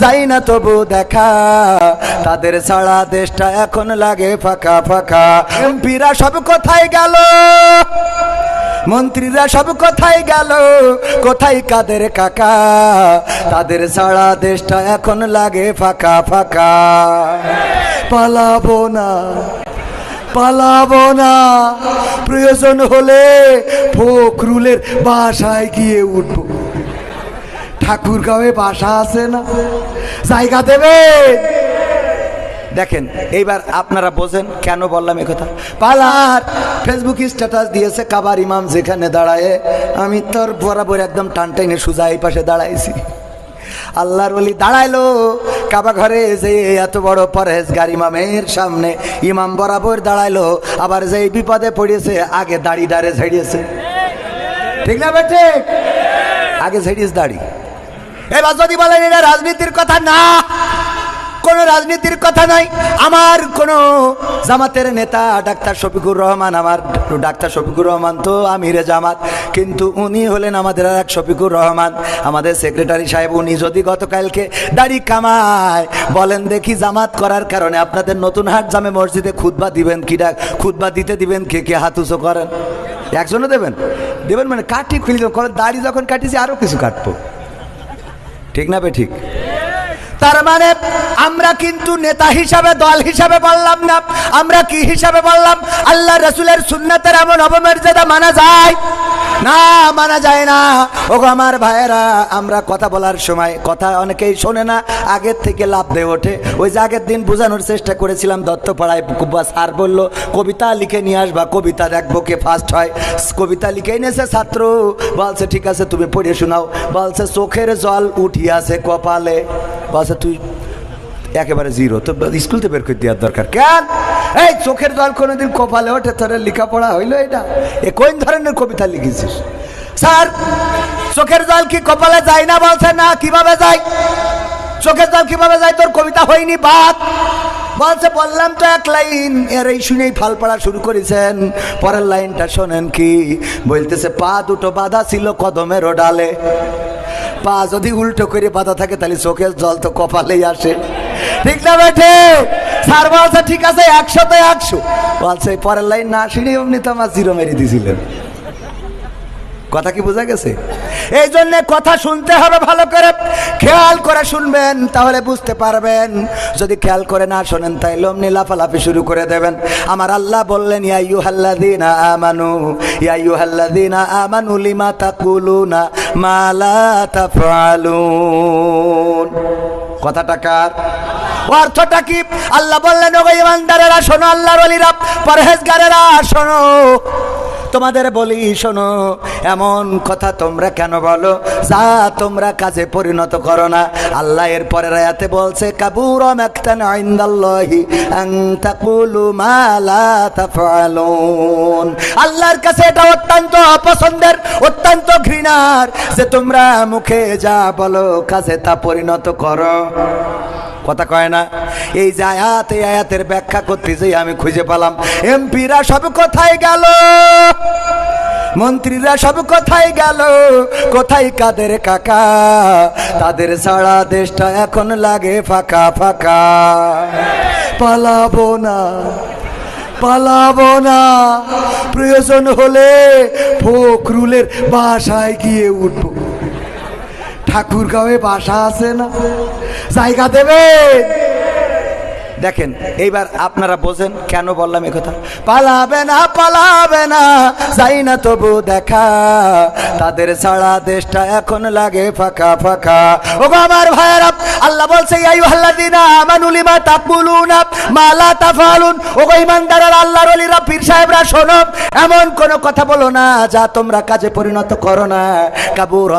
যাই না তবু দেখা। তাদের ছাড়া দেশটা এখন লাগে ফাঁকা ফাঁকা। এমপিরা সব কোথায় গেল? মন্ত্রীরা সব কোথায় গেল? কোথায় কাদের কাকা? তাদের ছাড়া দেশটা এখন লাগে ফাঁকা ফাঁকা। পালাবো না পালাবো না। প্রয়োজন হলে ফখরুলের বাসায় গিয়ে উঠবো। ঠাকুরগাঁওয়ে বাসা আছে না? জায়গা দেবে? দেখেন, এইবার আপনারা বোঝেন কেন বললাম কথা? পালার ফেসবুক স্ট্যাটাস দিয়েছে কাবার ইমাম যেখানে দাঁড়ায়। আমি তোর বরাবর একদম টান টাইনে সুজা এই পাশে দাঁড়াইছি। আল্লাহর বলি দাঁড়াইলো, কাবা ঘরে যে এত বড় পরেশ গাড়ি ইমামের সামনে ইমাম বরাবর দাঁড়াইলো, আবার যে বিপদে পড়িয়েছে আগে দাড়ি দাঁড়ে ঝেড়িয়েছে ঠিক না বেঠে? আগে ঝেড়িস দাড়ি। এবার যদি বলেন এটা রাজনীতির কথা, না। কোন রাজনীতির কথা নাই আমার কোন জামাতের নেতা, ডাক্তার শফিকুর রহমান আমার। ডাক্তার শফিকুর রহমান তো আমিরে জামাত। কিন্তু উনি হলেন আমাদের আর এক শফিকুর রহমান। আমাদের সেক্রেটারি সাহেব, উনি যদি গতকালকে দাড়ি কামায়, বলেন দেখি জামাত করার কারণে আপনাদের নতুন হাট জামে মসজিদে খুতবা দিবেন কি ডাক? খুতবা দিতে দিবেন কে কে হাত উঁচু করেন? একজনও দেবেন? দেবেন মানে কাটি খুলি করেন দাড়ি যখন কাটিছি আরও কিছু কাটবো। ঠিক না বে ঠিক? তার মানে আমরা কিন্তু নেতা হিসাবে, দল হিসাবে বললাম না। আমরা কি হিসাবে বললাম? আল্লাহ রসুলের সুন্নাতের এমন অবমর্যাদা মানা যায়? না, মানা যায় না। ও আমার ভাইয়েরা, আমরা কথা বলার সময় কথা অনেকেই শোনে না, আগের থেকে লাভ দিয়ে ওঠে। ওই যে আগের দিন বোঝানোর চেষ্টা করেছিলাম, দত্তপাড়ায় স্যার বলল, কবিতা লিখে নিয়ে আসবা, কবিতা দেখব কে ফার্স্ট হয়। কবিতা লিখে এনেছে ছাত্র। বলছে, ঠিক আছে, তুমি পড়ে শোনাও। বলছে, চোখের জল উঠিয়াছে কপালে। বলছে, তুই একেবারে জিরো তো স্কুল বের করে দেওয়ার দরকার। কেন? এই চোখের জল কোনোদিন কপালে ওঠে, তোর লেখাপড়া হইল এটা? এ কোন ধরনের কবিতা লিখেছিস? স্যার, চোখের জল কি কপালে যায় না বলছে? না, কীভাবে যায়? চোখের জল কীভাবে যায়? তোর কবিতা হয়নি বাদ বলছে, বললাম তো এক লাইন। এর এই শুনেই ফাল পড়া শুরু করেছেন। পরের লাইনটা শোনেন কি? বলতেছে, পা দুটো বাধা ছিল কদমের ডালে। পা যদি উল্টো করে বাধা থাকে, তাহলে চোখের জল তো কপালেই আসে। ঠিক না বেঠে? স্যার বলছে, ঠিক আছে একশো তো একশো। বলছে, পরের লাইন না শুনে অমনি তো আমার জিরো মেরে দিয়েছিলেন। কথা কি বোঝা গেছে? এই জন্য কথা শুনতে হবে ভালো করে। খেয়াল করে শুনবেন, তাহলে বুঝতে পারবেন। যদি খেয়াল করে না শোনেন, তাই অমনি লাফালাফি শুরু করে দেবেন। আমার আল্লাহ বললেন ইয়াইয়ু হাল্লাদিনা আমানু ইয়াইয়ু হাল্লাদিনা আমানু লিমা তাকুলুনা মালা তাফআলুন? কথাটা কার? অর্থটা কি? আল্লাহ বললেন, ওগো ইমানদারেরা, শোনো, আল্লাহর ওলিরা, পরহেজগারেরা, শোনো তোমাদের বলি শোনো, এমন কথা তোমরা কেন বলো? যা তোমরা কাজে পরিণত করো না। আল্লাহ এর পরের আয়াতে বলছে, কাবুর মাকতান ইনদাল্লাহি আন মা লা আল্লাহর কাছে এটা অত্যন্ত অপছন্দের, অত্যন্ত ঘৃণার যে তোমরা মুখে যা বলো, কাজে তা পরিণত করো। কথা কয় না? এই যে আয়াত এই আয়াতের ব্যাখ্যা করতে যেই আমি খুঁজে পেলাম, এমপিরা সব কোথায় গেল? মন্ত্রীরা সব কোথায় গেল? কোথায় কাদের কাকা? তাদের সারা দেশটা এখন লাগে ফাঁকা ফাঁকা। পালাবো না পালাবো না। প্রয়োজন হলে ফখরুলের বাসায় গিয়ে উঠবো। ঠাকুরগাঁওয়ে বাসা আছে না? জায়গা দেবে দেখেন, এইবার আপনারা বোঝেন কেন বললাম কথা। পালাবে না পালাবে না, যাই না তবু দেখা। তাদের ছাড়া দেশটা এখন লাগে ফাঁকা ফাঁকা। ও আমার ভাইয়েরা, আল্লাহ বলছে এই আল্লাদিনা আমানুলিমা তাকবুলুনা মালা তাফালুন? ও ইমানদারের আল্লাহর ওলিরা, পীর সাহেবরা, শোনো, এমন কোন কথা বলো না যা তোমরা কাজে পরিণত করো না। কাবুর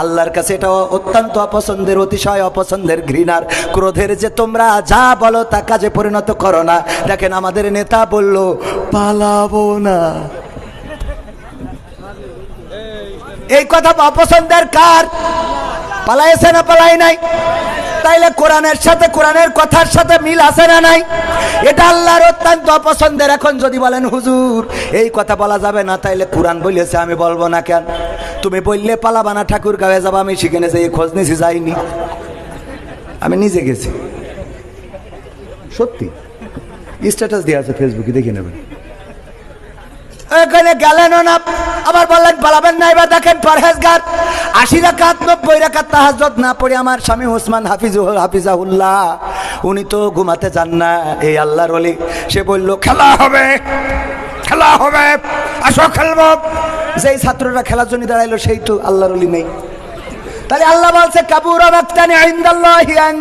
আল্লাহর কাছে এটা অত্যন্ত অপছন্দের অতিশয় অপছন্দের ঘৃণার ক্রোধের যে তোমরা যা বলো তা কাজে পরিণত করো না। দেখেন আমাদের নেতা বলল, পালাবো না। এই কথা অপছন্দের কার? পালাইছে না পালাই নাই? তাইলে কোরআনের সাথে কোরআনের কথার সাথে মিল আছে না নাই? এটা আল্লাহর অত্যন্ত অপছন্দের। এখন যদি বলেন, হুজুর, এই কথা বলা যাবে না, তাইলে কোরআন বলেছে, আমি বলব না কেন? তুমি বললে পালাবানা ঠাকুর গায়ে যাব, আমি সেখানে যাই, খোঁজ নিছি, যাইনি। আমি নিজে গেছি। সত্যি। স্ট্যাটাস দেওয়া আছে ফেসবুকে দেখে নেবেন। এখানে গেলেন না। আবার বললেন পালাবেন না, এবার দেখেন পরহেজগার। আশি রাকাত, নব্বই রাকাত তাহাজত না পড়ে আমার স্বামী ওসমান হাফিজ হাফিজাহুল্লাহ। উনি তো ঘুমাতে চান না, এই আল্লাহর অলি সে বলল, খেলা হবে খেলা হবে। আসো, খেলব। যেই ছাত্ররা খেলার জন্য দাঁড়াইলো, সেই তো আল্লাহর অলি নেই। তাহলে আল্লাহ বলছে, কাবুর বাক্তানি ইনদাল্লাহি আন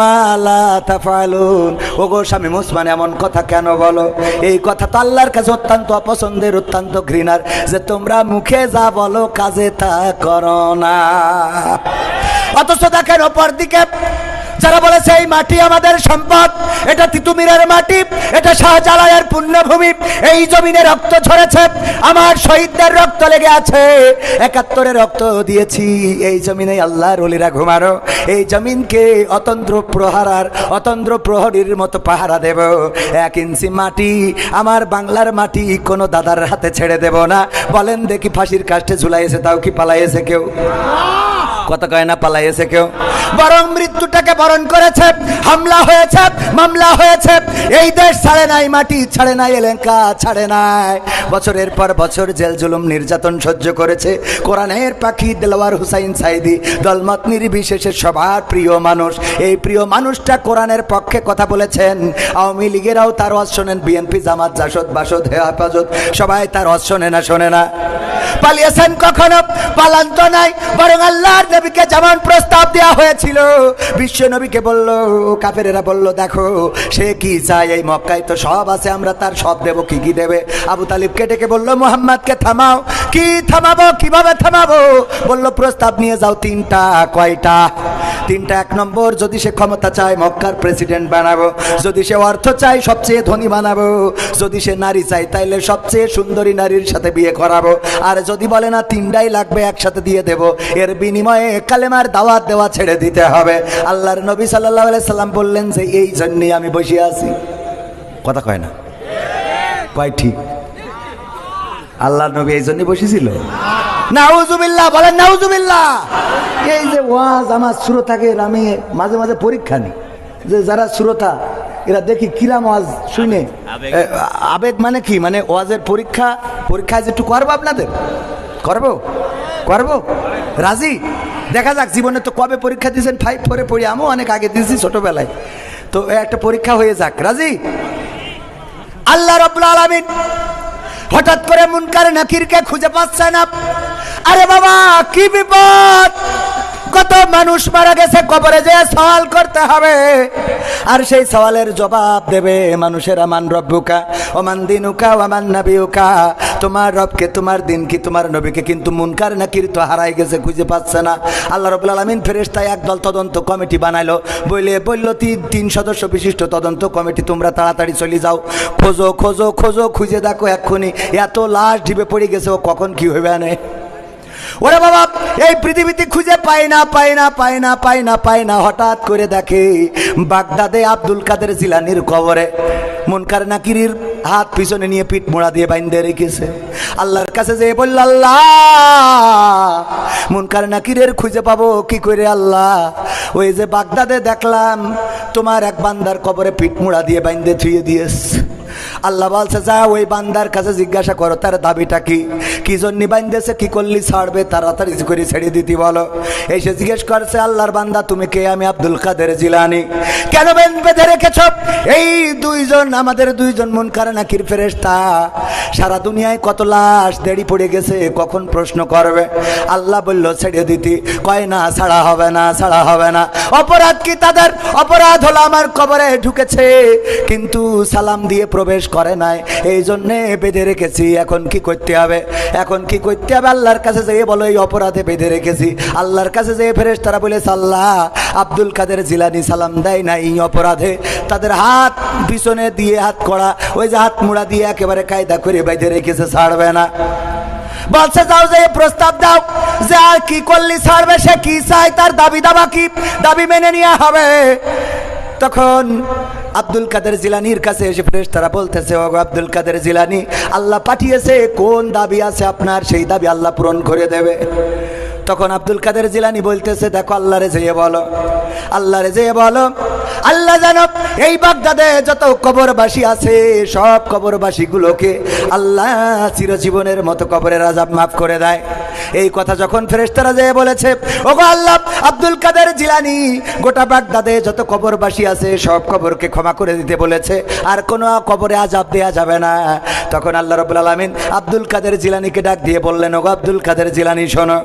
মা লা তাফালুন ওগো স্বামী মুসমান এমন কথা কেন বলো? এই কথা তো আল্লাহর কাছে অত্যন্ত অপছন্দের, অত্যন্ত ঘৃণার, যে তোমরা মুখে যা বলো, কাজে তা করো না। অথচ দেখেন অপর দিকে যারা বলেছে, এই মাটি আমাদের সম্পদ, এটা তিতুমিরের মাটি, এটা শাহজালালের পুণ্যভূমি, এই জমিনে রক্ত ঝরেছে, আমার শহীদদের রক্ত লেগে আছে, একাত্তরে রক্ত দিয়েছি, এই জমিনে আল্লাহর অলিরা ঘুমারো, এই জমিনকে অতন্ত্র প্রহারার, অতন্ত্র প্রহরীর মতো পাহারা দেব, এক ইঞ্চি মাটি, আমার বাংলার মাটি কোনো দাদার হাতে ছেড়ে দেব না। বলেন দেখি ফাঁসির কাষ্টে ঝুলাইছে, তাও কি পালাইছে কেউ? কথা কয় না পালাইছে কেউ? বরং মৃত্যুটাকে বরণ করেছে, হামলা হয়েছে, মামলা হয়েছে। এই দেশ ছাড়ে নাই, মাটি ছাড়ে নাই এলাকা ছাড়ে নাই। বছরের পর বছর জেল জুলুম নির্যাতন সহ্য করেছে। কোরআনের পাখি দেলোয়ার হুসাইন সাইদি, দলমত নির্বিশেষে সবার প্রিয় মানুষ। এই প্রিয় মানুষটা কোরআনের পক্ষে কথা বলেছেন। আওয়ামী লীগেরাও তার ওয়াজ শোনেন, বিএনপি জামাত, জাসদ, বাসদ, হেফাজত, সবাই তার ওয়াজ শোনে না শোনে না। পালিয়েছেন কখনো? পালান্ত নাই, বরং আল্লাহর নবীকে যেমন প্রস্তাব দেওয়া হয়েছিল, বিশ্ব নবীকে বলল, কাফেরেরা বলল, দেখো, সে কি চায়? এই মক্কায় তো সব আছে, আমরা তার সব দেব, কি কি দেবে? আবু তালিবকে ডেকে বলল, মোহাম্মদকে থামাও। কি থামাবো? কীভাবে থামাবো? বলল, প্রস্তাব নিয়ে যাও তিনটা, কয়টা? তিনটা এক নম্বর, যদি সে ক্ষমতা চায়, মক্কার প্রেসিডেন্ট বানাবো। যদি সে অর্থ চায়, সবচেয়ে ধনী বানাবো। যদি সে নারী চায়, তাইলে সবচেয়ে সুন্দরী নারীর সাথে বিয়ে করাবো। আর যদি বলে না, তিনটাই লাগবে, একসাথে দিয়ে দেব। এর বিনিময়ে কালেমার দাওয়াত দেওয়া ছেড়ে দিতে হবে। আল্লাহর নবী সাল্লাহ সাল্লাম বললেন যে, এই জন্যই আমি বসে আছি। কথা কয় না? কয় ঠিক। আল্লাহ নবী এই জন্যই বসেছিল? নাউজুবিল্লাহ, বলেন নাউজুবিল্লাহ। এই যে ওয়াজ, আমার শ্রোতাকে আমি মাঝে মাঝে পরীক্ষা নিই। যে যারা শ্রোতা এরা দেখি কিরাম ওয়াজ শুনে আবেগ মানে কি? মানে ওয়াজের পরীক্ষা পরীক্ষায় একটু করব আপনাদের? করব? করব? রাজি? দেখা যাক জীবনে তো কবে পরীক্ষা দিয়েছেন? ফাইভ ফোরে পড়ি আমিও অনেক আগে দিয়েছি ছোটবেলায়। তো একটা পরীক্ষা হয়ে যাক। রাজি? আল্লাহ রব্বুল আলামিন হঠাৎ করে মুনকার নাকিরকে খুঁজে পাচ্ছে না। আরে বাবা কি বিপদ? কত মানুষ মারা গেছে কবরে যে সওয়াল করতে হবে। আর সেই সওয়ালের জবাব দেবে, মানুষের আমান রব্বুকা, ওমান দিনুকা, ওমান নাবিউকা। তোমার রবকে, তোমার দিন কি তোমার নবীকে কিন্তু মুনকার নাকির তো হারাই গেছে, খুঁজে পাচ্ছে না। আল্লাহ রবুল আলমিন ফেরেস্তায় একদল তদন্ত কমিটি বানাইলো। বইলে বলল তিন তিন সদস্য বিশিষ্ট তদন্ত কমিটি, তোমরা তাড়াতাড়ি চলে যাও। খোঁজো খোঁজো খোঁজো, খুঁজে দেখো এক্ষুনি। এত লাশ ঢিবে পড়ে গেছে, ও কখন কি হইবে আনে? ওরে বাবা, এই পৃথিবীতে খুঁজে পাই না পাই না পাই না পাই না পাই না, হঠাৎ করে দেখে বাগদাদে আব্দুল কাদের জিলানির কবরে। মুনকার নাকিরির হাত পিছনে নিয়ে পিঠ মোড়া দিয়ে বাইন্দে রেখেছে। আল্লাহর কাছে যে বলল, আল্লাহ, মুনকার নাকিরের খুঁজে পাবো কি করে আল্লাহ? ওই যে বাগদাদে দেখলাম, তোমার এক বান্দার কবরে পিঠ মোড়া দিয়ে বাইন্দে থুয়ে দিয়েছে। আল্লাহ বলছে যা ওই বান্দার কাছে জিজ্ঞাসা করো, তার দাবিটা কি? কি জন্য বান্ধেছে কি করলি ছাড়বে? তাড়াতাড়ি করে ছেড়ে দিতি বলো। এসে জিজ্ঞেস করছে, আল্লাহর বান্দা, তুমি কে? আমি আব্দুল কাদের জিলানি। কেন বেঁধে রেখেছ? এই দুইজন, আমাদের দুইজন মন কারে নাকির ফেরেস্তা সারা দুনিয়ায় কত লাশ দেরি পড়ে গেছে, কখন প্রশ্ন করবে? আল্লাহ বলল, ছেড়ে দিতি। কয়, না, ছাড়া হবে না, ছাড়া হবে না। অপরাধ কি তাদের? অপরাধ হলো আমার কবরে ঢুকেছে। কিন্তু সালাম দিয়ে প্রবেশ করে নাই। এই জন্যে বেঁধে রেখেছি। এখন কি করতে হবে? এখন কি করতে হবে? আল্লাহর কাছে যেয়ে বলো, এই অপরাধে বেঁধে রেখেছি। আল্লাহর কাছে যেয়ে ফেরেস তারা বলে, সাল্লাহ, আব্দুল কাদের জিলানি সালাম দেয় না এই অপরাধে। তাদের হাত পিছনে দিয়ে হাত করা ওই যে হাত মুড়া দিয়ে একেবারে কায়দা করে বেঁধে রেখেছে, ছাড়বে না। বলছে, যাও যে, প্রস্তাব দাও যে আর কি করলি ছাড়বে, সে কি চায়? তার দাবি দাবা কি? দাবি মেনে নেওয়া হবে। তখন আব্দুল কাদের জিলানির কাছে এসে ফ্রেশ তারা বলতেছে ও আব্দুল কাদের জিলানি, আল্লাহ পাঠিয়েছে, কোন দাবি আছে আপনার? সেই দাবি আল্লাহ পূরণ করে দেবে। তখন আব্দুল কাদের জিলানি বলতেছে, দেখো আল্লাহরে যেয়ে বলো। আল্লাহরে যেয়ে বলো, আল্লাহ জানো এই বাগদাদে যত কবরবাসী আছে, সব কবরবাসীগুলোকে আল্লাহ চিরজীবনের মতো কবরের আজাব মাফ করে দেয়। এই কথা যখন ফেরেশতারা যেয়ে বলেছে, ওগো আল্লাহ, আব্দুল কাদের জিলানি, গোটা বাগদাদে যত কবরবাসী আছে, সব কবরকে ক্ষমা করে দিতে বলেছে, আর কোনো কবরে আজাব দেয়া যাবে না। তখন আল্লাহ রবুল আলমিন আব্দুল কাদের জিলানিকে ডাক দিয়ে বললেন, ওগো আব্দুল কাদের জিলানি, শোনো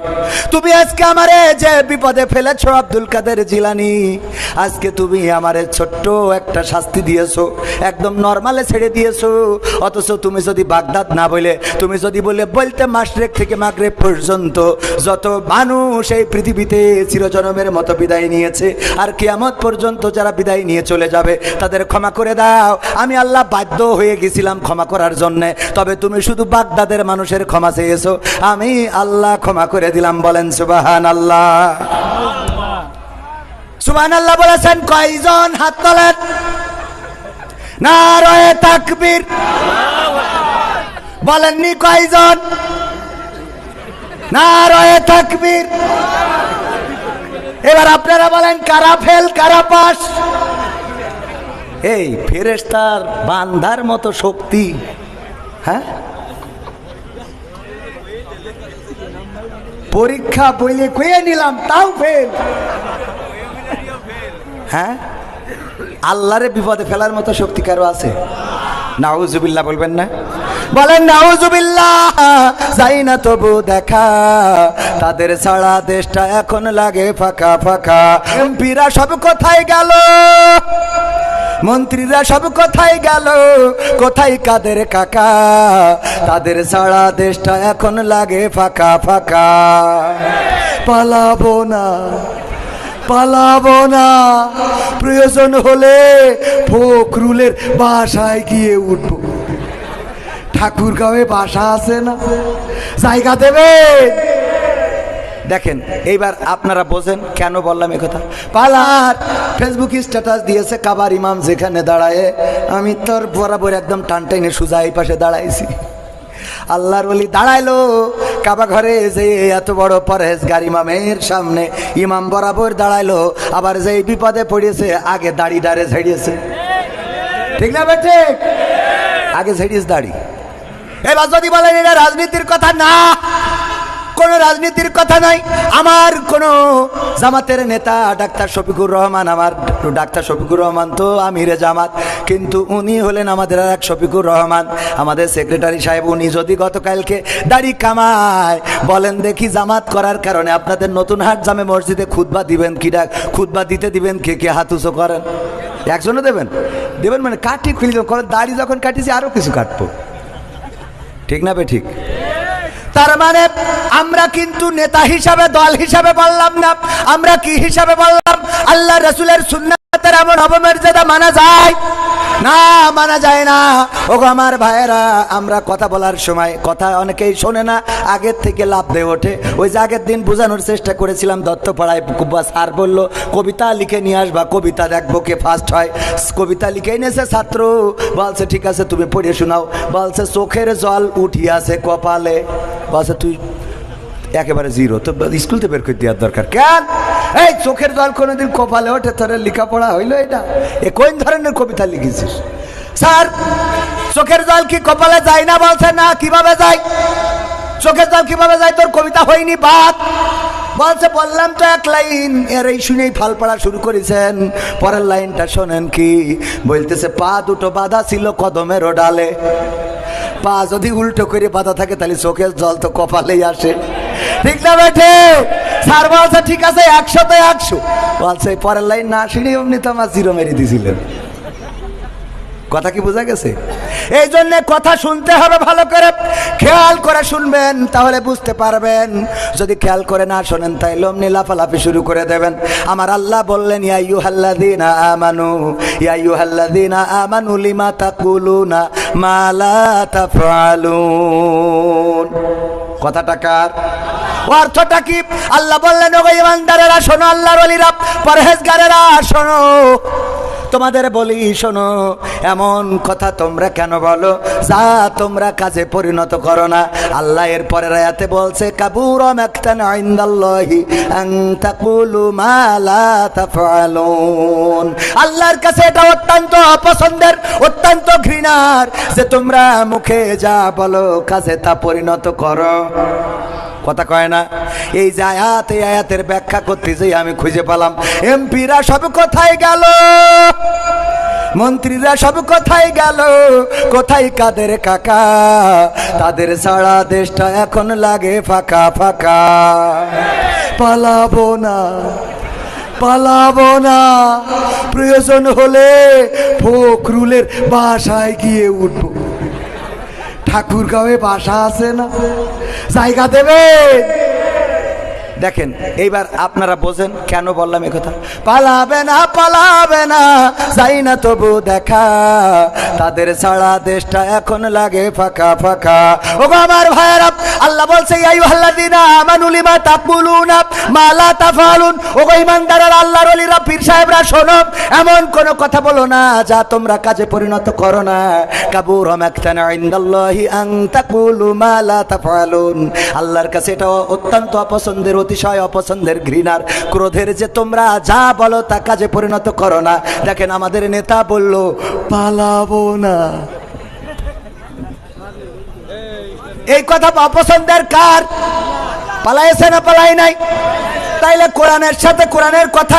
তুমি আজকে আমারে যে বিপদে ফেলেছো আব্দুল কাদের জিলানি, আজকে তুমি আমারে ছোট্ট একটা শাস্তি দিয়েছ, একদম নর্মালে ছেড়ে দিয়েছ। অথচ তুমি যদি বাগদাদ না বলে, তুমি যদি বলে বলতে মাসরেক থেকে মাগরেব পর্যন্ত যত মানুষ এই পৃথিবীতে চিরজনমের মতো বিদায় নিয়েছে, আর কিয়ামত পর্যন্ত যারা বিদায় নিয়ে চলে যাবে, তাদের ক্ষমা করে দাও। আমি আল্লাহ বাধ্য হয়ে গেছিলাম ক্ষমা করার জন্যে, তবে তুমি শুধু বাগদাদের মানুষের ক্ষমা চেয়েছো, আমি আল্লাহ ক্ষমা করে দিলাম বলেন সুবাহান আল্লাহ সুবাহান আল্লাহ বলেছেন, কয়জন হাত তোলেন? না রয়ে তাকবীর। বলেননি কয়জন? না রয়ে তাকবীর। এবার আপনারা বলেন, কারা ফেল, কারা পাস? এই ফেরেস্তার বান্ধার মতো শক্তি হ্যাঁ? পরীক্ষা বইলে কয়ে নিলাম, তাও ফেল হ্যাঁ? আল্লাহরে বিপদে ফেলার মতো শক্তি কারও আছে? নাউজুবিল্লাহ বলবেন না? বলেন, নাউজুবিল্লাহ, যাই না তবু দেখা। তাদের ছাড়া দেশটা এখন লাগে ফাঁকা ফাঁকা। এমপিরা সব কোথায় গেল? মন্ত্রীরা সব কোথায় গেল? কোথায় কাদের কাকা? তাদের সারা দেশটা এখন লাগে ফাঁকা ফাঁকা। পালাবো না পালাবো না। প্রয়োজন হলে ফখরুলের বাসায় গিয়ে উঠবো। ঠাকুরগাঁওয়ে বাসা আছে না? জায়গা দেবে? দেখেন, এইবার আপনারা বোঝেন কেন বললাম কথা। পালার ফেসবুক স্ট্যাটাস দিয়েছে কাবার ইমাম যেখানে দাঁড়ায়। আমি তোর বরাবর একদম টান টাইনে সুজা এই পাশে দাঁড়াইছি। আল্লাহর বলি দাঁড়াইলো, কাবা ঘরে যে এত বড় পরেশ গাড়ি ইমামের সামনে ইমাম বরাবর দাঁড়াইলো, আবার যে বিপদে পড়েছে, আগে দাড়ি ডারে ঝেড়িয়েছে ঠিক না বেঠে আগে ঝেড়িয়েছে দাড়ি। এবার যদি বলেন এটা রাজনীতির কথা না কোন রাজনীতির কথা নাই আমার কোন জামাতের নেতা ডাক্তার শফিকুর রহমান, আমার ডাক্তার শফিকুর রহমান তো আমিরে জামাত। কিন্তু উনি হলেন আমাদের আর এক শফিকুর রহমান। আমাদের সেক্রেটারি সাহেব, উনি যদি গতকালকে দাড়ি কামায়, বলেন দেখি জামাত করার কারণে আপনাদের নতুন হাট জামে মসজিদে খুতবা দিবেন কি ডাক? খুতবা দিতে দিবেন কে কে হাত উঁচু করেন? একজনও দেবেন? দেবেন মানে কাটি খুলি দেবেন। দাড়ি যখন কাটিছি আরও কিছু কাটবো। ঠিক না বে ঠিক? তার মানে আমরা কিন্তু নেতা হিসাবে, দল হিসাবে বললাম না। আমরা কি হিসাবে বললাম? আল্লাহ রসুলের সুন্নাতের এমন অবমর্যাদা মানা যায়। না, মানা যায় না। ওগো আমার ভাইয়েরা, আমরা কথা বলার সময়, কথা অনেকেই শোনে না, আগের থেকে লাভ দিয়ে ওঠে। ওই যে আগের দিন বোঝানোর চেষ্টা করেছিলাম, দত্তপাড়ায় স্যার বলল, কবিতা লিখে নিয়ে আসবা, কবিতা দেখব কে ফার্স্ট হয়। কবিতা লিখে এনেছে ছাত্র, বলছে, ঠিক আছে, তুমি পড়ে শোনাও। বলছে, চোখের জল উঠিয়াছে কপালে। বলছে, তুই একেবারে জিরো তো স্কুল থেকে বের করে দেওয়ার দরকার। কেন? এই চোখের জল কোনোদিন কপালে ওঠে, তোরা লেখাপড়া হইল এটা? এ কোন ধরনের কবিতা লিখেছিস? স্যার, চোখের জল কি কপালে যায় না বলছে? না, কীভাবে যায়? চোখের জল কীভাবে যায়? তোর কবিতা হয়নি, বাদ। বলছে, বললাম তো এক লাইন। এর এই শুনেই ফাল পড়া শুরু করেছেন। পরের লাইনটা শোনেন কি? বলতেছে, পা দুটো বাধা ছিল কদমের ডালে। পা যদি উল্টো করে বাধা থাকে, তাহলে চোখের জল তো কপালেই আসে। ঠিক না বেঠে? স্যার বলছে, ঠিক আছে, একশোতে একশো। বলছে, পরের লাইন না শুনে অমনি তো আমার জিরো মেরে দিয়েছিলেন কথা কি বোঝা গেছে? এই জন্য কথা শুনতে হবে ভালো করে। খেয়াল করে শুনবেন, তাহলে বুঝতে পারবেন। যদি খেয়াল করে না শোনেন, তাই লমনি লাফালাফি শুরু করে দেবেন। আমার আল্লাহ বললেন ইয়াইয়ু হাল্লাদিনা আমানু ইয়াইয়ু হাল্লাদিনা আমানু, লিমা তাকুলুনা মালা তাফআলুন? কথাটা কার? অর্থটা কি? আল্লাহ বললেন, ওগো ইমানদারেরা, শোনো, আল্লাহর অলিরা পরহেজগারেরা, শোনো। তোমাদের বলি, শোনো, এমন কথা তোমরা কেন বলো? যা তোমরা কাজে পরিণত করো না। আল্লাহ এর পরের আয়াতে বলছে, কাবুর আল্লাহর কাছে এটা অত্যন্ত অপছন্দের, অত্যন্ত ঘৃণার যে তোমরা মুখে যা বলো, কাজে তা পরিণত করো। কথা কয় না। এই যে আয়াত, এই আয়াতের ব্যাখ্যা করতে যেই আমি খুঁজে পেলাম। এমপিরা সব কোথায় গেল? মন্ত্রীরা সব কোথায় গেল? কোথায় কাদের কাকা? তাদের সারা দেশটা এখন লাগে ফাঁকা ফাঁকা। পালাবো না পালাবো না। প্রয়োজন হলে ফখরুলের বাসায় গিয়ে উঠবো। ঠাকুরগাঁওয়ে বাসা আছে না? জায়গা দেবে? দেখেন, এইবার আপনারা বোঝেন কেন বললাম কথা। পালাবে না পালাবে না, যাই না তবু দেখা। তাদের সারা দেশটা এখন লাগে ফাঁকা ফাঁকা। ও আমার ভাইয়েরা, আল্লাহ বলছে এই আমানুলিমা তাকুলুনা মালা ও সাহেবরা, শোনো, এমন কোন কথা বলো না যা তোমরা কাজে পরিণত করো না। কাবুর মাকতানা ইনদাল্লাহি আন তাকুলু মা লা তাফালুন। আল্লাহর কাছে এটা অত্যন্ত অপছন্দের অতিশয় অপছন্দের ঘৃণার ক্রোধের যে তোমরা যা বলো তা কাজে পরিণত করো না। দেখেন আমাদের নেতা বলল, পালাবো না। এই কথা অপছন্দের কার? পালাইছে না পালাই নাই? তাইলে কোরআনের সাথে কোরআনের কথা